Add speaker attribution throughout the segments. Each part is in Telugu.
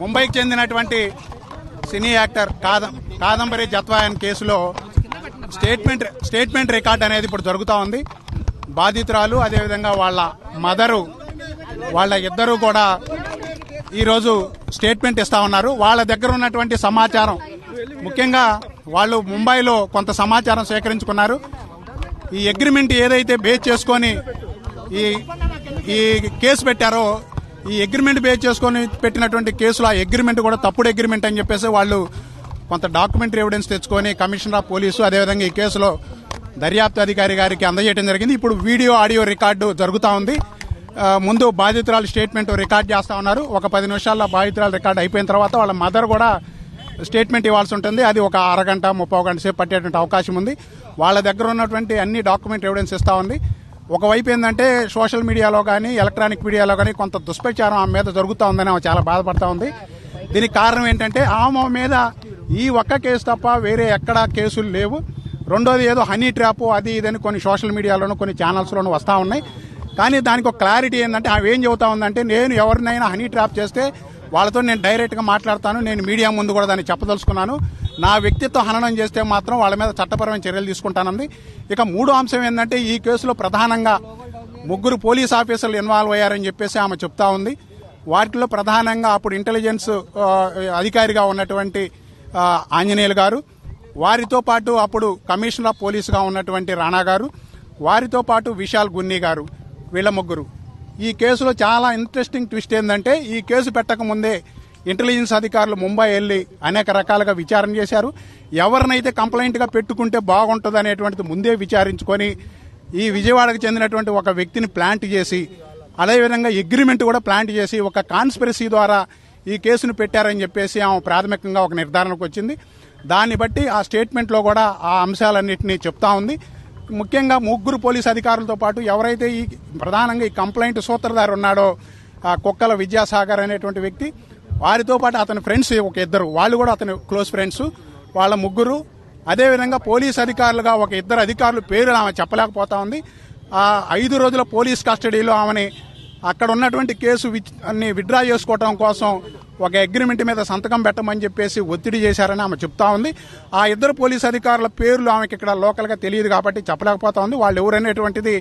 Speaker 1: ముంబైకి చెందినటువంటి సినీ యాక్టర్ కాదం కాదంబరి జత్వాయన్ కేసులో స్టేట్మెంట్ స్టేట్మెంట్ రికార్డ్ అనేది ఇప్పుడు జరుగుతూ ఉంది. బాధితురాలు అదేవిధంగా వాళ్ళ మదరు వాళ్ళ ఇద్దరు కూడా ఈరోజు స్టేట్మెంట్ ఇస్తా ఉన్నారు. వాళ్ళ దగ్గర ఉన్నటువంటి సమాచారం ముఖ్యంగా వాళ్ళు ముంబైలో కొంత సమాచారం సేకరించుకున్నారు. ఈ అగ్రిమెంట్ ఏదైతే బేస్ చేసుకొని ఈ ఈ కేసు పెట్టారో ఈ అగ్రిమెంట్ బేస్ చేసుకొని పెట్టినటువంటి కేసులో ఆ అగ్రిమెంట్ కూడా తప్పుడు అగ్రిమెంట్ అని చెప్పేసి వాళ్ళు కొంత డాక్యుమెంటరీ ఎవిడెన్స్ తెచ్చుకొని కమిషనర్ ఆఫ్ పోలీసు అదేవిధంగా ఈ కేసులో దర్యాప్తు అధికారి గారికి అందజేయడం జరిగింది. ఇప్పుడు వీడియో ఆడియో రికార్డు జరుగుతూ ఉంది. ముందు బాధితురాలు స్టేట్మెంట్ రికార్డ్ చేస్తా ఉన్నారు. ఒక పది నిమిషాల్లో బాధితురాలు రికార్డ్ అయిపోయిన తర్వాత వాళ్ళ మదర్ కూడా స్టేట్మెంట్ ఇవ్వాల్సి ఉంటుంది. అది ఒక అరగంట ముప్పై గంట సేపు పట్టేటువంటి అవకాశం ఉంది. వాళ్ళ దగ్గర ఉన్నటువంటి అన్ని డాక్యుమెంట్ ఎవిడెన్స్ ఇస్తా ఉంది. ఒకవైపు ఏంటంటే సోషల్ మీడియాలో కానీ ఎలక్ట్రానిక్ మీడియాలో కానీ కొంత దుష్ప్రచారం ఆమె మీద జరుగుతూ ఉందని ఆమె చాలా బాధపడతా ఉంది. దీనికి కారణం ఏంటంటే ఆమె మీద ఈ ఒక్క కేసు తప్ప వేరే ఎక్కడా కేసులు లేవు. రెండోది ఏదో హనీ ట్రాప్ అది ఇదని కొన్ని సోషల్ మీడియాలోనూ కొన్ని ఛానల్స్లోనూ వస్తూ ఉన్నాయి. కానీ దానికి ఒక క్లారిటీ ఏంటంటే ఆమె ఏం చెబుతా ఉందంటే నేను ఎవరినైనా హనీ ట్రాప్ చేస్తే వాళ్ళతో నేను డైరెక్ట్గా మాట్లాడతాను నేను మీడియా ముందు కూడా దాన్ని చెప్పదలుచుకున్నాను. నా వ్యక్తిత్వం హననం చేస్తే మాత్రం వాళ్ళ మీద చట్టపరమైన చర్యలు తీసుకుంటానంది. ఇక మూడో అంశం ఏంటంటే ఈ కేసులో ప్రధానంగా ముగ్గురు పోలీస్ ఆఫీసర్లు ఇన్వాల్వ్ అయ్యారని చెప్పేసి ఆమె చెప్తా ఉంది. వాటిలో ప్రధానంగా అప్పుడు ఇంటెలిజెన్స్ అధికారిగా ఉన్నటువంటి ఆంజనేయులు గారు వారితో పాటు అప్పుడు కమిషనర్ ఆఫ్ పోలీసుగా ఉన్నటువంటి రాణా గారు వారితో పాటు విశాల్ గున్ని గారు వీళ్ళ ముగ్గురు. ఈ కేసులో చాలా ఇంట్రెస్టింగ్ ట్విస్ట్ ఏంటంటే ఈ కేసు పెట్టకముందే ఇంటెలిజెన్స్ అధికారులు ముంబై వెళ్ళి అనేక రకాలుగా విచారణ చేశారు. ఎవరినైతే కంప్లైంట్గా పెట్టుకుంటే బాగుంటుంది అనేటువంటిది ముందే విచారించుకొని ఈ విజయవాడకు చెందినటువంటి ఒక వ్యక్తిని ప్లాంట్ చేసి అదేవిధంగా అగ్రిమెంట్ కూడా ప్లాంట్ చేసి ఒక కాన్స్పిరసీ ద్వారా ఈ కేసును పెట్టారని చెప్పేసి ఆమె ప్రాథమికంగా ఒక నిర్ధారణకు వచ్చింది. దాన్ని బట్టి ఆ స్టేట్మెంట్లో కూడా ఆ అంశాలన్నింటినీ చెప్తా ఉంది. ముఖ్యంగా ముగ్గురు పోలీస్ అధికారులతో పాటు ఎవరైతే ఈ ప్రధానంగా ఈ కంప్లైంట్ సూత్రధారి ఉన్నాడో ఆ కుక్కల విద్యాసాగర్ అనేటువంటి వ్యక్తి వారితో పాటు అతని ఫ్రెండ్స్ ఒక ఇద్దరు వాళ్ళు కూడా అతని క్లోజ్ ఫ్రెండ్స్ వాళ్ళ ముగ్గురు. అదేవిధంగా పోలీస్ అధికారులుగా ఒక ఇద్దరు అధికారులు పేరు ఆమె చెప్పలేకపోతా ఉంది. ఆ ఐదు రోజుల పోలీస్ కస్టడీలో ఆమెని అక్కడ ఉన్నటువంటి కేసు అన్ని విత్డ్రా చేసుకోవడం కోసం ఒక అగ్రిమెంట్ మీద సంతకం పెట్టమని చెప్పేసి ఒత్తిడి చేశారని ఆమె చెప్తా ఉంది. ఆ ఇద్దరు పోలీస్ అధికారుల పేర్లు ఆమెకి ఇక్కడ లోకల్గా తెలియదు కాబట్టి చెప్పలేకపోతా ఉంది. వాళ్ళు ఎవరనేటువంటిది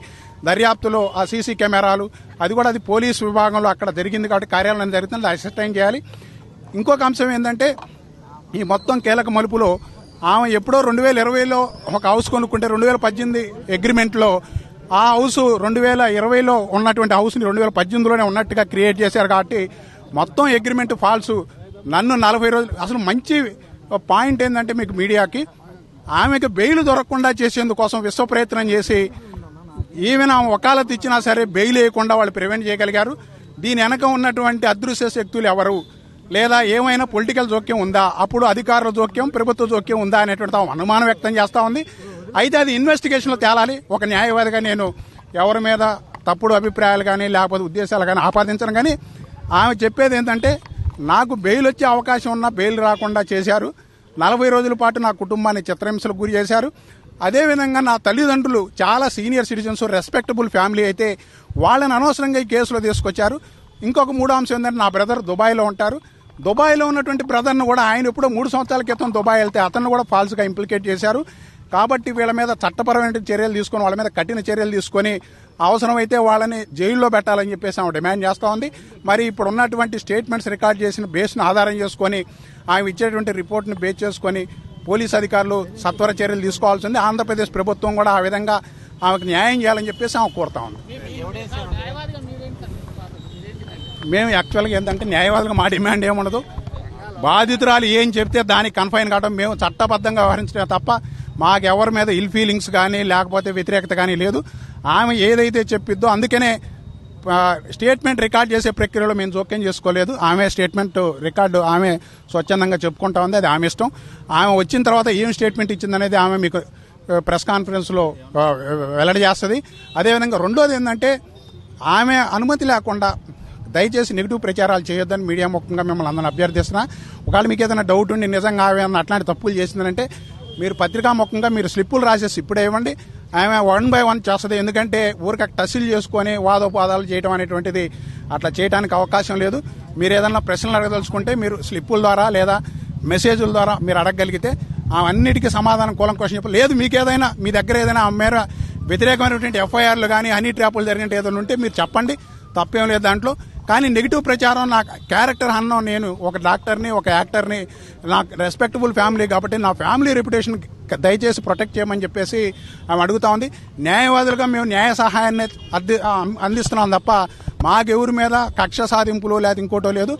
Speaker 1: దర్యాప్తులో ఆ సీసీ కెమెరాలు అది కూడా అది పోలీసు విభాగంలో అక్కడ జరిగింది కాబట్టి కార్యాలయం జరుగుతుంది అసిస్టైన్ చేయాలి. ఇంకొక అంశం ఏంటంటే ఈ మొత్తం కీలక మలుపులో ఆమె ఎప్పుడో రెండు వేల ఇరవైలో ఒక హౌస్ కొనుక్కుంటే రెండు వేల పద్దెనిమిది అగ్రిమెంట్లో ఆ హౌస్ రెండు వేల ఇరవైలో ఉన్నటువంటి హౌస్ని రెండు వేల పద్దెనిమిదిలోనే ఉన్నట్టుగా క్రియేట్ చేశారు కాబట్టి మొత్తం అగ్రిమెంట్ ఫాల్స్ నన్ను నలభై రోజులు అసలు మంచి పాయింట్ ఏంటంటే మీకు మీడియాకి ఆమెకు బెయిల్ దొరకకుండా చేసేందుకోసం విశ్వ ప్రయత్నం చేసి ఈవెన్ ఆమె వకాలత్ ఇచ్చినా సరే బెయిల్ వేయకుండా వాళ్ళు ప్రివెంట్ చేయగలిగారు. దీని వెనక ఉన్నటువంటి అదృశ్య శక్తులు ఎవరు? లేదా ఏమైనా పొలిటికల్ జోక్యం ఉందా? అప్పుడు అధికారుల జోక్యం ప్రభుత్వ జోక్యం ఉందా అనేటువంటి అనుమానం వ్యక్తం చేస్తూ ఉంది. అయితే అది ఇన్వెస్టిగేషన్లో తేలాలి. ఒక న్యాయవాదిగా నేను ఎవరి మీద తప్పుడు అభిప్రాయాలు కానీ లేకపోతే ఉద్దేశాలు కానీ ఆపాదించను కానీ ఆమె చెప్పేది ఏంటంటే నాకు బెయిల్ వచ్చే అవకాశం ఉన్నా బెయిల్ రాకుండా చేశారు. నలభై రోజుల పాటు నా కుటుంబాన్ని చిత్రహింసలకు గురి చేశారు. అదేవిధంగా నా తల్లిదండ్రులు చాలా సీనియర్ సిటిజన్స్ రెస్పెక్టబుల్ ఫ్యామిలీ అయితే వాళ్ళని అనవసరంగా ఈ కేసులో తీసుకొచ్చారు. ఇంకొక మూడో అంశం ఏంటంటే నా బ్రదర్ దుబాయ్లో ఉంటారు. దుబాయ్లో ఉన్నటువంటి బ్రదర్ను కూడా ఆయన ఎప్పుడో మూడు సంవత్సరాల క్రితం దుబాయ్ వెళ్తే అతను కూడా ఫాల్స్గా ఇంప్లికేట్ చేశారు. కాబట్టి వీళ్ళ మీద చట్టపరమైన చర్యలు తీసుకొని వాళ్ళ మీద కఠిన చర్యలు తీసుకొని అవసరమైతే వాళ్ళని జైల్లో పెట్టాలని చెప్పేసి ఆమె డిమాండ్ చేస్తూ ఉంది. మరి ఇప్పుడు ఉన్నటువంటి స్టేట్మెంట్స్ రికార్డ్ చేసిన బేస్ను ఆధారం చేసుకొని ఆమె ఇచ్చేటువంటి రిపోర్ట్ను బేస్ చేసుకొని పోలీస్ అధికారులు సత్వర చర్యలు తీసుకోవాల్సి ఉంది. ఆంధ్రప్రదేశ్ ప్రభుత్వం కూడా ఆ విధంగా ఆమెకు న్యాయం చేయాలని చెప్పేసి ఆమె కోరుతా ఉంది. మేము యాక్చువల్గా ఏంటంటే న్యాయవాదులుగా మా డిమాండ్ ఏముండదు. బాధితురాలు ఏం చెప్తే దానికి కన్ఫైన్ కావడం మేము చట్టబద్ధంగా వ్యవహరించడం తప్ప మాకెవరి మీద ఇల్ ఫీలింగ్స్ కానీ లేకపోతే వ్యతిరేకత కానీ లేదు. ఆమె ఏదైతే చెప్పిద్దో అందుకనే స్టేట్మెంట్ రికార్డ్ చేసే ప్రక్రియలో మేము జోక్యం చేసుకోలేదు. ఆమె స్టేట్మెంట్ రికార్డు ఆమె స్వచ్ఛందంగా చెప్పుకుంటా ఉంది అది ఆమె ఇష్టం. ఆమె వచ్చిన తర్వాత ఏం స్టేట్మెంట్ ఇచ్చిందనేది ఆమె మీకు ప్రెస్ కాన్ఫరెన్స్లో వెల్లడి చేస్తుంది. అదేవిధంగా రెండోది ఏంటంటే ఆమె అనుమతి లేకుండా దయచేసి నెగిటివ్ ప్రచారాలు చేయొద్దని మీడియా ముఖంగా మిమ్మల్ని అందరిని అభ్యర్థిస్తున్నా. ఒకవేళ మీకు ఏదైనా డౌట్ ఉండి నిజంగా ఆమె అట్లాంటి తప్పులు చేసిందంటే మీరు పత్రికాముఖంగా మీరు స్లిప్పులు రాసేసి ఇప్పుడే ఇవ్వండి. ఆమె వన్ బై వన్ చేస్తుంది. ఎందుకంటే ఊరికి టసిల్ చేసుకొని వాదోపాదాలు చేయడం అనేటువంటిది అట్లా చేయడానికి అవకాశం లేదు. మీరు ఏదన్నా ప్రశ్నలు అడగదలుచుకుంటే మీరు స్లిప్పుల ద్వారా లేదా మెసేజ్ల ద్వారా మీరు అడగగలిగితే ఆ అన్నిటికీ సమాధానం కూలం క్వశ్చన్ చెప్పి లేదు మీకేదైనా మీ దగ్గర ఏదైనా ఆ మేర వ్యతిరేకమైనటువంటి ఎఫ్ఐఆర్లు కానీ హనీ ట్రాపులు జరిగినట్టు ఏదైనా ఉంటే మీరు చెప్పండి. తప్పేం లేదు దాంట్లో. కానీ నెగిటివ్ ప్రచారం నా క్యారెక్టర్ అన్నం నేను ఒక డాక్టర్ని ఒక యాక్టర్ని నాకు రెస్పెక్టబుల్ ఫ్యామిలీ కాబట్టి నా ఫ్యామిలీ రెప్యుటేషన్ దయచేసి ప్రొటెక్ట్ చేయమని చెప్పేసి ఆమె అడుగుతా ఉంది. న్యాయవాదులుగా మేము న్యాయ సహాయాన్ని అంది అందిస్తున్నాం తప్ప మాకెవరి మీద కక్ష సాధింపులు లేదా ఇంకోటో లేదు.